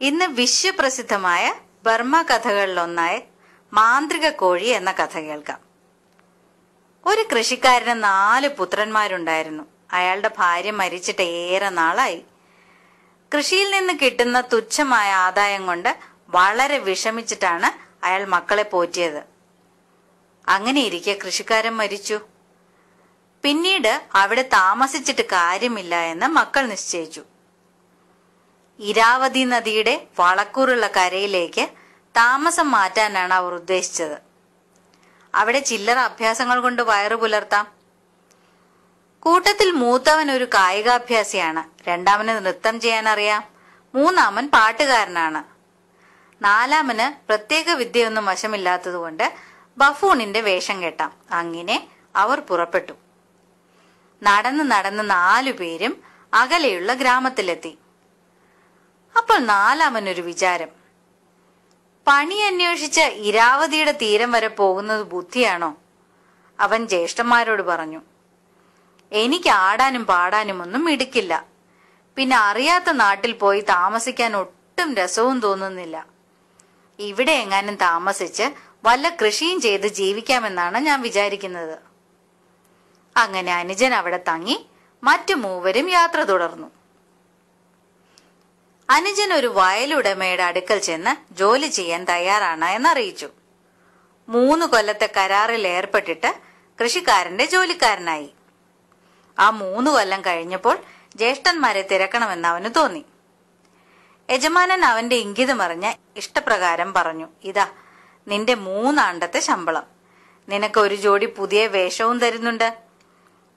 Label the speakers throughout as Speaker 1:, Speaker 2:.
Speaker 1: ഇന്ന് വിശ്വപ്രസിദ്ധമായ ബർമ്മ കഥകളിലൊന്നായ മാന്ത്രിക കോഴി എന്ന കഥ കേൾക്കാം. ഒരു കൃഷിക്കാരന് നാല് പുത്രന്മാരുണ്ടായിരുന്നു. അയാളുടെ ഭാര്യ മരിച്ചിട്ട് ഏറെ നാളായി. കൃഷിയിൽ നിന്ന് കിട്ടുന്ന തുച്ഛമായ ആദായം കൊണ്ട് വളരെ വിഷമിച്ചിട്ടാണ് അയാൾ മക്കളെ പോറ്റിയത്. അങ്ങനെ ഇരിക്കെ കൃഷിക്കാരൻ മരിച്ചു. പിന്നീട് അവിടെ താമസിച്ചിട്ട് കാര്യമില്ല എന്ന് മക്കൾ നിശ്ചയിച്ചു. ഇരാവതി നദിയുടെ വളക്കൂറുള്ള കരയിലേക്ക് താമസം മാറ്റാനാണ് അവർ ഉദ്ദേശിച്ചത്. അവിടെ ചില്ലറ അഭ്യാസങ്ങൾ കൊണ്ട് വയറു പുലർത്താം. കൂട്ടത്തിൽ മൂത്തവൻ ഒരു കായികാഭ്യാസിയാണ്. രണ്ടാമന് നൃത്തം ചെയ്യാൻ അറിയാം മൂന്നാമൻ പാട്ടുകാരനാണ്. നാലാമന് പ്രത്യേക വിദ്യയൊന്നും വശമില്ലാത്തതുകൊണ്ട് ബഫൂണിന്റെ വേഷം കെട്ടാം. അങ്ങനെ അവർ പുറപ്പെട്ടു. നടന്ന് നടന്ന് നാലു പേരും അകലെയുള്ള ഗ്രാമത്തിലെത്തി. അപ്പോൾ നാലാമനൊരു വിചാരം. പണി അന്വേഷിച്ച ഇരാവതിയുടെ തീരം വരെ പോകുന്നത് ബുദ്ധിയാണോ? അവൻ ജ്യേഷ്ഠന്മാരോട് പറഞ്ഞു എനിക്ക് ആടാനും പാടാനും ഒന്നും മിടുക്കില്ല. പിന്നെ അറിയാത്ത നാട്ടിൽ പോയി താമസിക്കാൻ ഒട്ടും രസവും തോന്നുന്നില്ല. ഇവിടെ എങ്ങാനും താമസിച്ച് വല്ല കൃഷിയും ചെയ്ത് ജീവിക്കാമെന്നാണ് ഞാൻ വിചാരിക്കുന്നത്. അങ്ങനെ അനുജൻ അവിടെ തങ്ങി മറ്റു മൂവരും യാത്ര തുടർന്നു. അനുജൻ ഒരു വയലുടമയുടെ അടുക്കൽ ചെന്ന് ജോലി ചെയ്യാൻ തയ്യാറാണ് എന്നറിയിച്ചു. മൂന്ന് കൊല്ലത്തെ കരാറിൽ ഏർപ്പെട്ടിട്ട് കൃഷിക്കാരന്റെ ജോലിക്കാരനായി. ആ മൂന്ന് കൊല്ലം കഴിഞ്ഞപ്പോൾ ജ്യേഷ്ഠന്മാരെ തിരക്കണമെന്ന് അവന് തോന്നി. യജമാനൻ അവന്റെ ഇംഗിതമറിഞ്ഞ ഇഷ്ടപ്രകാരം പറഞ്ഞു ഇതാ നിന്റെ മൂന്നാണ്ടത്തെ ശമ്പളം. നിനക്ക് ഒരു ജോഡി പുതിയ വേഷവും തരുന്നുണ്ട്.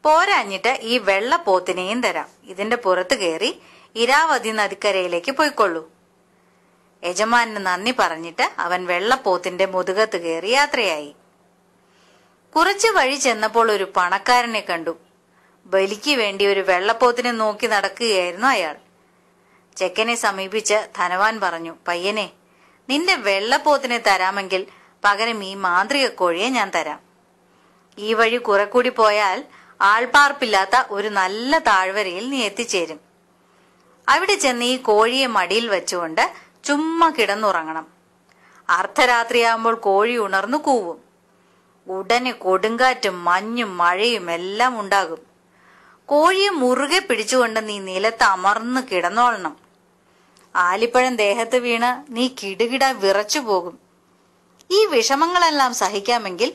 Speaker 1: പോരാഞ്ഞിട്ട് ഈ വെള്ള പോത്തിനെയും തരാം. ഇതിന്റെ പുറത്ത് കയറി ഇരാവതി നദിക്കരയിലേക്ക് പോയിക്കൊള്ളൂ. യജമാനന് നന്ദി പറഞ്ഞിട്ട് അവൻ വെള്ളപ്പോത്തിന്റെ മുതുകത്ത് കയറി യാത്രയായി. കുറച്ച് വഴി ചെന്നപ്പോൾ ഒരു പണക്കാരനെ കണ്ടു. ബലിക്ക് വേണ്ടി ഒരു വെള്ളപ്പോത്തിനെ നോക്കി നടക്കുകയായിരുന്നു അയാൾ. ചെക്കനെ സമീപിച്ച് ധനവാൻ പറഞ്ഞു പയ്യനെ നിന്റെ വെള്ളപ്പോത്തിനെ തരാമെങ്കിൽ പകരം ഈ മാന്ത്രിക കോഴിയെ ഞാൻ തരാം. ഈ വഴി കുറെ കൂടി പോയാൽ ആൾപാർപ്പില്ലാത്ത ഒരു നല്ല താഴ്വരയിൽ നീ എത്തിച്ചേരും. അവിടെ ചെന്ന് ഈ കോഴിയെ മടിയിൽ വെച്ചുകൊണ്ട് ചുമ്മാ കിടന്നുറങ്ങണം. അർദ്ധരാത്രിയാകുമ്പോൾ കോഴി ഉണർന്നു കൂവും. ഉടനെ കൊടുങ്കാറ്റും മഞ്ഞും മഴയും എല്ലാം ഉണ്ടാകും. കോഴിയെ മുറുകെ പിടിച്ചുകൊണ്ട് നീ നിലത്ത് അമർന്ന് കിടന്നോളണം. ആലിപ്പഴം ദേഹത്ത് വീണ് നീ കിടുകിട വിറച്ചു പോകും. ഈ വിഷമങ്ങളെല്ലാം സഹിക്കാമെങ്കിൽ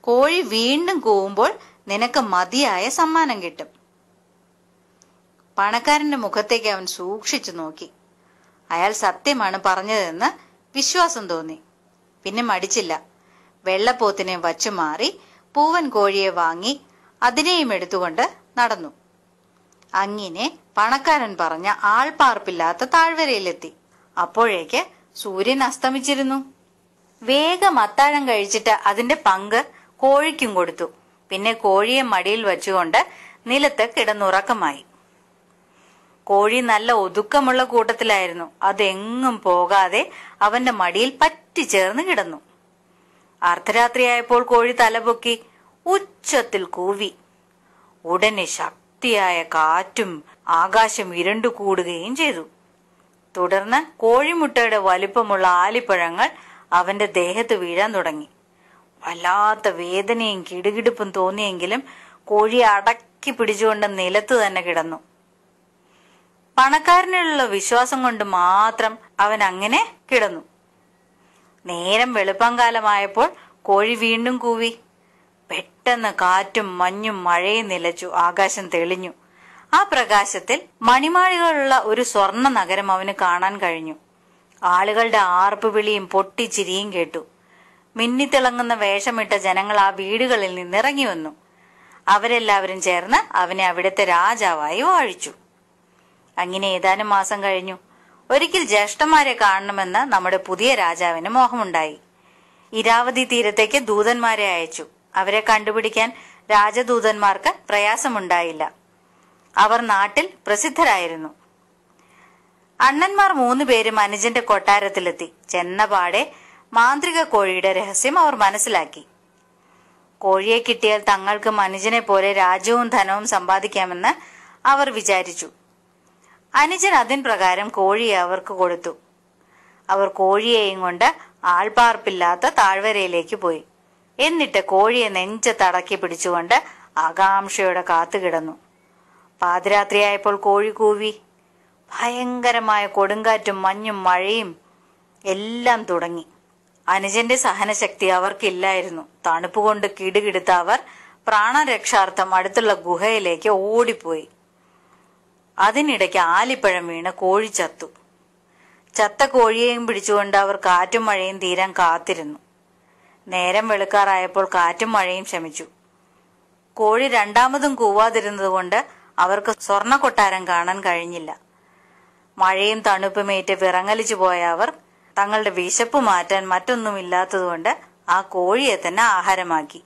Speaker 1: കോഴി വീണ്ടും കൂവുമ്പോൾ നിനക്ക് മതിയായ സമ്മാനം കിട്ടും. പണക്കാരന്റെ മുഖത്തേക്ക് അവൻ സൂക്ഷിച്ചു നോക്കി. അയാൾ സത്യമാണ് പറഞ്ഞതെന്ന് വിശ്വാസം തോന്നി. പിന്നെ മടിച്ചില്ല. വെള്ളപ്പോത്തിനെ വച്ചു മാറി പൂവൻ കോഴിയെ വാങ്ങി അതിനെയും എടുത്തുകൊണ്ട് നടന്നു. അങ്ങിനെ പണക്കാരൻ പറഞ്ഞ ആൾപ്പാർപ്പില്ലാത്ത താഴ്വരയിലെത്തി. അപ്പോഴേക്ക് സൂര്യൻ അസ്തമിച്ചിരുന്നു. വേഗം അത്താഴം കഴിച്ചിട്ട് അതിന്റെ പങ്ക് കോഴിക്കും കൊടുത്തു. പിന്നെ കോഴിയെ മടിയിൽ വച്ചുകൊണ്ട് നിലത്ത് കിടന്നുറക്കമായി. കോഴി നല്ല ഒതുക്കമുള്ള കൂട്ടത്തിലായിരുന്നു. അതെങ്ങും പോകാതെ അവന്റെ മടിയിൽ പറ്റിച്ചേർന്ന് കിടന്നു. അർദ്ധരാത്രിയായപ്പോൾ കോഴി തലപൊക്കി ഉച്ചത്തിൽ കൂവി. ഉടനെ ശക്തിയായ കാറ്റും ആകാശം ഇരുണ്ടു കൂടുകയും ചെയ്തു. തുടർന്ന് കോഴിമുട്ടയുടെ വലിപ്പമുള്ള ആലിപ്പഴങ്ങൾ അവന്റെ ദേഹത്ത് വീഴാൻ തുടങ്ങി. വല്ലാത്ത വേദനയും കിടുകിടുപ്പും തോന്നിയെങ്കിലും കോഴി അടക്കി പിടിച്ചുകൊണ്ട് നിലത്ത് തന്നെ കിടന്നു. പണക്കാരനുള്ള വിശ്വാസം കൊണ്ട് മാത്രം അവൻ അങ്ങനെ കിടന്നു. നേരം വെളുപ്പംകാലമായപ്പോൾ കോഴി വീണ്ടും കൂവി. പെട്ടെന്ന് കാറ്റും മഞ്ഞും മഴയും നിലച്ചു ആകാശം തെളിഞ്ഞു. ആ പ്രകാശത്തിൽ മണിമാളികളുള്ള ഒരു സ്വർണ നഗരം അവന് കാണാൻ കഴിഞ്ഞു. ആളുകളുടെ ആർപ്പ് വിളിയും പൊട്ടിച്ചിരിയും കേട്ടു. മിന്നിത്തിളങ്ങുന്ന വേഷമിട്ട ജനങ്ങൾ ആ വീടുകളിൽ നിന്നിറങ്ങി വന്നു. അവരെല്ലാവരും ചേർന്ന് അവനെ അവിടുത്തെ രാജാവായി വാഴിച്ചു. അങ്ങനെ ഏതാനും മാസം കഴിഞ്ഞു. ഒരിക്കൽ ജ്യേഷ്ഠന്മാരെ കാണണമെന്ന് നമ്മുടെ പുതിയ രാജാവിന് മോഹമുണ്ടായി. ഇരാവതി തീരത്തേക്ക് ദൂതന്മാരെ അയച്ചു. അവരെ കണ്ടുപിടിക്കാൻ രാജദൂതന്മാർക്ക് പ്രയാസമുണ്ടായില്ല. അവർ നാട്ടിൽ പ്രസിദ്ധരായിരുന്നു. അണ്ണന്മാർ മൂന്നുപേരും അനുജന്റെ കൊട്ടാരത്തിലെത്തി. ചെന്നപാടെ മാന്ത്രിക കോഴിയുടെ രഹസ്യം അവർ മനസ്സിലാക്കി. കോഴിയെ കിട്ടിയാൽ തങ്ങൾക്ക് അനുജനെ പോലെ രാജ്യവും ധനവും സമ്പാദിക്കാമെന്ന് അവർ വിചാരിച്ചു. അനുജൻ അതിൻ പ്രകാരം കോഴിയെ അവർക്ക് കൊടുത്തു. അവർ കോഴിയെയും കൊണ്ട് ആൾപാർപ്പില്ലാത്ത താഴ്വരയിലേക്ക് പോയി. എന്നിട്ട് കോഴിയെ നെഞ്ചത്തടക്കി പിടിച്ചുകൊണ്ട് ആകാംക്ഷയോടെ കാത്തുകിടന്നു പാതിരാത്രിയായപ്പോൾ കോഴി കൂവി. ഭയങ്കരമായ കൊടുങ്കാറ്റും മഞ്ഞും മഴയും എല്ലാം തുടങ്ങി. അനുജന്റെ സഹനശക്തി അവർക്കില്ലായിരുന്നു. തണുപ്പ് കൊണ്ട് കിടുകിടുത്ത അവർ പ്രാണരക്ഷാർത്ഥം അടുത്തുള്ള ഗുഹയിലേക്ക് ഓടിപ്പോയി. അതിനിടയ്ക്ക് ആലിപ്പഴം വീണ് കോഴി ചത്തു. ചത്ത കോഴിയെയും പിടിച്ചുകൊണ്ട് അവർ കാറ്റും മഴയും തീരാൻ കാത്തിരുന്നു. നേരം വെളുക്കാറായപ്പോൾ കാറ്റും മഴയും ശമിച്ചു. കോഴി രണ്ടാമതും കൂവാതിരുന്നതുകൊണ്ട് അവർക്ക് സ്വർണ കൊട്ടാരം കാണാൻ കഴിഞ്ഞില്ല. മഴയും തണുപ്പുമേറ്റ് വിറങ്ങലിച്ചു പോയ അവർ തങ്ങളുടെ വിശപ്പ് മാറ്റാൻ മറ്റൊന്നുമില്ലാത്തതുകൊണ്ട് ആ കോഴിയെ തന്നെ ആഹാരമാക്കി.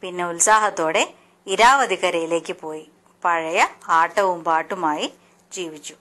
Speaker 1: പിന്നെ ഉത്സാഹത്തോടെ ഇരാവതിക്കരയിലേക്ക് പോയി. പഴയ ആട്ടവും പാട്ടുമായി ജീവിച്ചു.